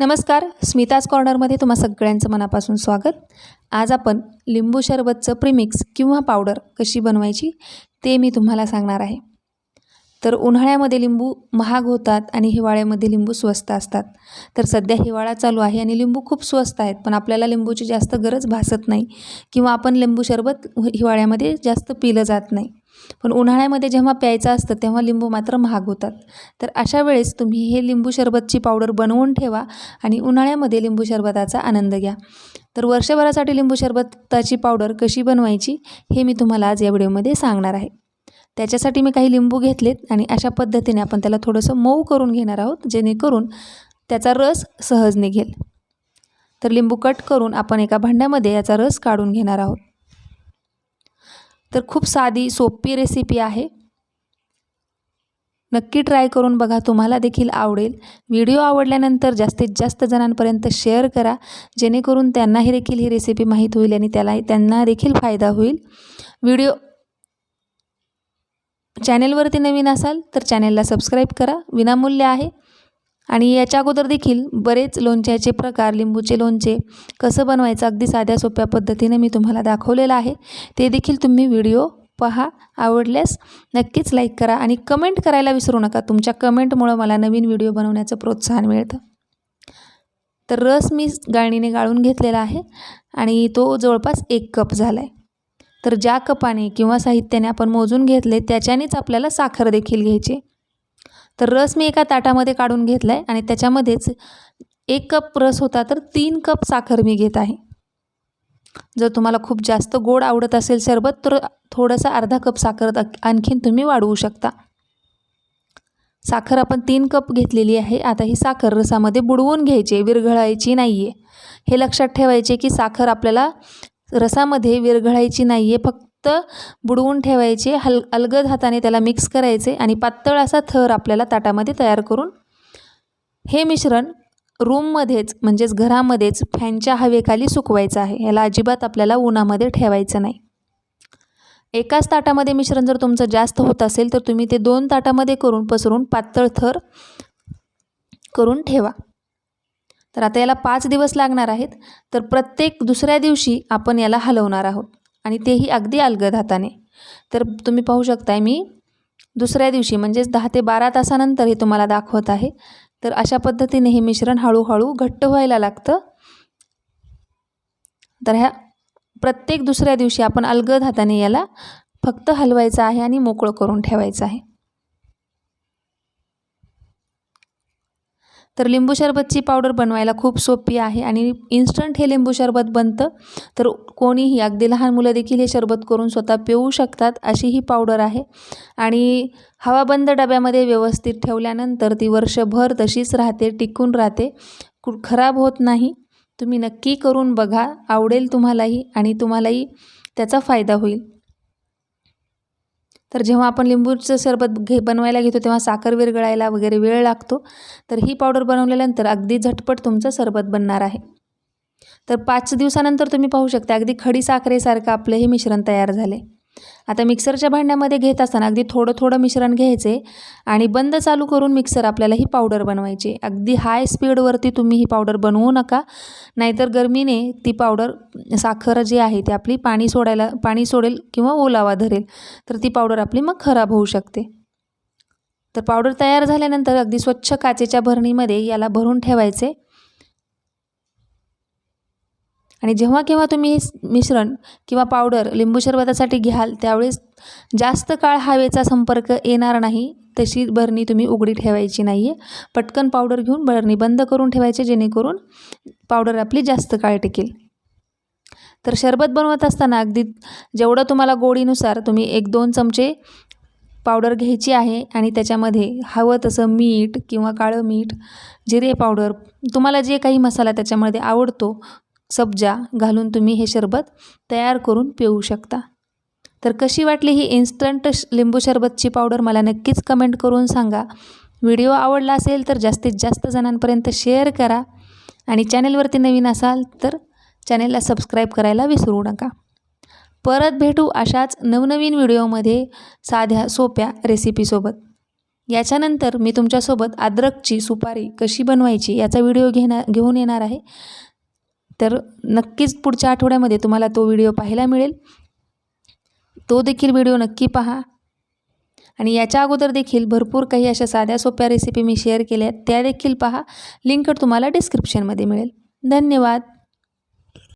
नमस्कार स्मिताज कॉर्नरमध्ये तुम्हा सगळ्यांचं मनापासून स्वागत. आज आपण लिंबू सरबतचं प्रीमिक्स किंवा पावडर कशी बनवायची ते मी तुम्हाला सांगणार आहे. तर उन्हाळ्यामध्ये लिंबू महाग होतात आणि हिवाळ्यामध्ये लिंबू स्वस्त असतात. तर सध्या हिवाळा चालू आहे आणि लिंबू खूप स्वस्त आहेत पण आपल्याला लिंबूची जास्त गरज भासत नाही किंवा आपण लिंबू सरबत हिवाळ्यामध्ये जास्त पिलं जात नाही. पण उन्हाळ्यामध्ये जेव्हा प्यायचं असतं तेव्हा लिंबू मात्र महाग होतात. तर अशा वेळेस तुम्ही हे लिंबू सरबतची पावडर बनवून ठेवा आणि उन्हाळ्यामध्ये लिंबू सरबताचा आनंद घ्या. तर वर्षभरासाठी लिंबू सरबताची पावडर कशी बनवायची हे मी तुम्हाला आज या व्हिडिओमध्ये सांगणार आहे. त्याच्यासाठी मी काही लिंबू घेतलेत आणि अशा पद्धतीने आपण त्याला थोडंसं मऊ करून घेणार आहोत जेणेकरून त्याचा रस सहज निघेल तर लिंबू कट करून आपण एका भांड्यामध्ये याचा रस काढून घेणार आहोत. तर खूप साधी सोपी रेसिपी आहे. नक्की ट्राय करून बघा तुम्हाला देखील आवडेल. व्हिडिओ आवडल्यानंतर जास्तीत जास्त जणांपर्यंत शेअर करा जेणेकरून त्यांनाही देखील ही रेसिपी माहीत होईल आणि त्याला त्यांना देखील फायदा होईल. व्हिडिओ चॅनेलवरती नवीन असाल तर चॅनेलला सबस्क्राईब करा. विनामूल्य आहे. आणि याच्या अगोदर देखील बरेच लोणच्याचे प्रकार लिंबूचे लोणचे कसं बनवायचं अगदी साध्या सोप्या पद्धतीने मी तुम्हाला दाखवलेलं आहे. ते देखील तुम्ही व्हिडिओ पहा आवडल्यास नक्कीच लाईक करा आणि कमेंट करायला विसरू नका. तुमच्या कमेंटमुळं मला नवीन व्हिडिओ बनवण्याचं प्रोत्साहन मिळतं. तर रस मी गाळणीने गाळून घेतलेला आहे आणि तो जवळपास एक कप झाला आहे तर ज्या कपाने किंवा साहित्याने आपण मोजून घेतले त्याच्यानेच आपल्याला साखर देखील घ्यायची. तर रस मी एका ताटामध्ये काढून घेतला आहे आणि त्याच्यामध्येच एक कप रस होता तर तीन कप साखर मी घेत आहे. जर तुम्हाला खूप जास्त गोड आवडत असेल सरबत तर थोडंसं अर्धा कप साखर आणखीन तुम्ही वाढवू शकता. साखर आपण तीन कप घेतलेली आहे. आता ही साखर रसामध्ये बुडवून घ्यायची विरघळायची नाही आहे हे लक्षात ठेवायचे की साखर आपल्याला रसामध्ये विरघळायची नाही आहे फक्त बुडवून ठेवायचे हल अलगद हाताने त्याला मिक्स करायचे आणि पातळ असा थर आपल्याला ताटामध्ये तयार करून हे मिश्रण रूममध्येच म्हणजेच घरामध्येच फॅनच्या हवेखाली सुकवायचं आहे. याला अजिबात आपल्याला उन्हामध्ये ठेवायचं नाही. एकाच ताटामध्ये मिश्रण जर तुमचं जास्त होत असेल तर तुम्ही ते दोन ताटामध्ये करून पसरून पातळ थर करून ठेवा. तर आता याला पाच दिवस लागणार आहेत. तर प्रत्येक दुसऱ्या दिवशी आपण याला हलवणार आहोत. आणि तेही अगदी अलगद हाताने. तर तुम्ही पाहू शकताय मी दुसऱ्या दिवशी म्हणजेच दहा ते बारा तासानंतर हे तुम्हाला दाखवत आहे. तर अशा पद्धतीने हे मिश्रण हळूहळू घट्ट व्हायला लागतं. तर ह्या प्रत्येक दुसऱ्या दिवशी आपण अलगद हाताने याला फक्त हलवायचं आहे आणि मोकळं करून ठेवायचं आहे. तर लिंबू शरबतची पावडर बनवायला खूप सोपी आहे आणि इन्स्टंट हे लिंबू शरबत बनतं. तर कोणीही अगदी लहान मुलं देखील हे शरबत करून स्वतः पिऊ शकतात अशी ही पावडर आहे. आणि हवाबंद डब्यामध्ये व्यवस्थित ठेवल्यानंतर ती वर्षभर तशीच राहते टिकून राहते. खराब होत नाही. तुम्ही नक्की करून बघा आवडेल तुम्हालाही आणि तुम्हालाही त्याचा फायदा होईल. तर जेव्हा आपण लिंबूचं सरबत घे बनवायला घेतो तेव्हा साखर विरगळायला वगैरे वेळ लागतो. तर ही पावडर बनवल्यानंतर अगदी झटपट तुमचं सरबत बनणार आहे. तर पाच दिवसानंतर तुम्ही पाहू शकता अगदी खडी साखरेसारखं आपलं हे मिश्रण तयार झाले आता मिक्सरच्या भांड्यामध्ये घेत असताना अगदी थोडं थोडं मिश्रण घ्यायचे आणि बंद चालू करून मिक्सर आपल्याला ही पावडर बनवायची. अगदी हाय स्पीडवरती तुम्ही ही पावडर बनवू नका. नाहीतर गरमीने ती पावडर साखर जी आहे ती आपली पाणी सोडायला पाणी सोडेल किंवा ओलावा धरेल तर ती पावडर आपली मग खराब होऊ शकते. तर पावडर तयार झाल्यानंतर अगदी स्वच्छ काचेच्या भरणीमध्ये याला भरून ठेवायचे. आणि जेव्हा केव्हा तुम्ही हे मिश्रण किंवा पावडर लिंबू शरबतासाठी घ्याल त्यावेळेस जास्त काळ हवेचा संपर्क येणार नाही तशी बरणी तुम्ही उघडी ठेवायची नाही आहे पटकन पावडर घेऊन बरणी बंद करून ठेवायची जेणेकरून पावडर आपली जास्त काळ टिकेल. तर शरबत बनवत असताना अगदी जेवढं तुम्हाला गोडीनुसार तुम्ही एक दोन चमचे पावडर घ्यायची आहे आणि त्याच्यामध्ये हवं तसं मीठ किंवा काळं मीठ जिरे पावडर तुम्हाला जे काही मसाला त्याच्यामध्ये आवडतो सब्जा घालून तुम्ही हे सरबत तयार करून पिऊ शकता. तर कशी वाटली ही इन्स्टंट लिंबू सरबतची पावडर मला नक्कीच कमेंट करून सांगा. व्हिडिओ आवडला असेल तर जास्तीत जास्त जणांपर्यंत शेअर करा. आणि चॅनेलवरती नवीन असाल तर चॅनेलला सबस्क्राईब करायला विसरू नका. परत भेटू अशाच नवनवीन व्हिडिओमध्ये साध्या सोप्या रेसिपीसोबत याच्यानंतर मी तुमच्यासोबत अद्रकची सुपारी कशी बनवायची याचा व्हिडिओ घेणार घेऊन येणार आहे. तर नक्कीच पुढच्या आठवड्यामध्ये तुम्हाला तो व्हिडिओ पाहायला मिळेल. तो देखील व्हिडिओ नक्की पहा. आणि याच्या अगोदर देखील भरपूर काही अशा साध्या सोप्या रेसिपी मी शेअर केल्या आहेत. त्या देखील पहा. लिंक तुम्हाला डिस्क्रिप्शनमध्ये मिळेल. धन्यवाद.